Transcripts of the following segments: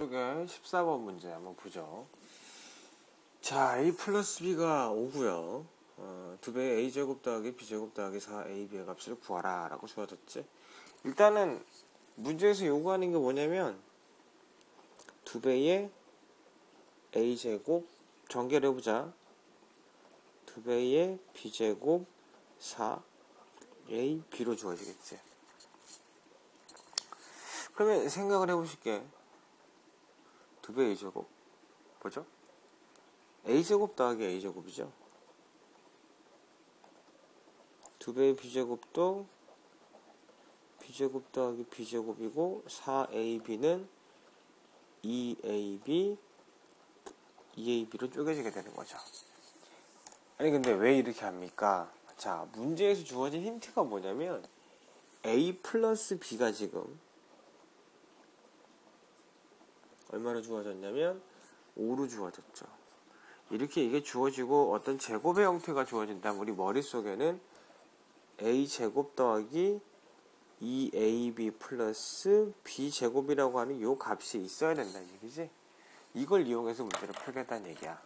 쪽에 14번 문제 한번 보죠. 자, a 플러스 b가 5고요. 어, 2배의 a제곱 더하기 b제곱 더하기 4ab의 값을 구하라 라고 주어졌지. 일단은 문제에서 요구하는 게 뭐냐면 2배의 a제곱 전개를 해보자. 2배의 b제곱 4ab로 주어지겠지. 그러면 생각을 해보실게. 2배 a제곱 뭐죠? a제곱 더하기 a제곱이죠. 2배의 b제곱도 b제곱 더하기 b제곱이고 4ab는 2ab 2ab로 쪼개지게 되는 거죠. 아니 근데 왜 이렇게 합니까? 자 문제에서 주어진 힌트가 뭐냐면 a 플러스 b가 지금 얼마나 주어졌냐면 5로 주어졌죠. 이렇게 이게 주어지고 어떤 제곱의 형태가 주어진다면 우리 머릿속에는 a 제곱 더하기 2ab 플러스 b제곱이라고 하는 이 값이 있어야 된다는 얘기지. 이걸 이용해서 문제를 풀겠다는 얘기야.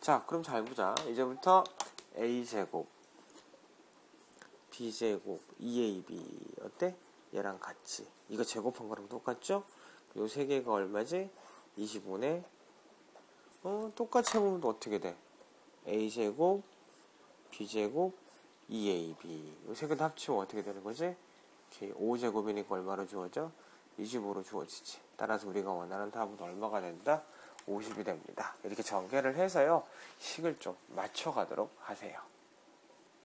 자, 그럼 잘 보자. 이제부터 a제곱, b제곱, 2ab 어때? 얘랑 같이. 이거 제곱한 거랑 똑같죠? 요 세 개가 얼마지? 25네. 어, 똑같이 해보면 어떻게 돼? a제곱, b제곱, 2ab. 이세개다 합치면 어떻게 되는 거지? 5제곱이니까 얼마로 주어져? 25로 주어지지. 따라서 우리가 원하는 답은 얼마가 된다? 50이 됩니다. 이렇게 전개를 해서요, 식을 좀 맞춰가도록 하세요.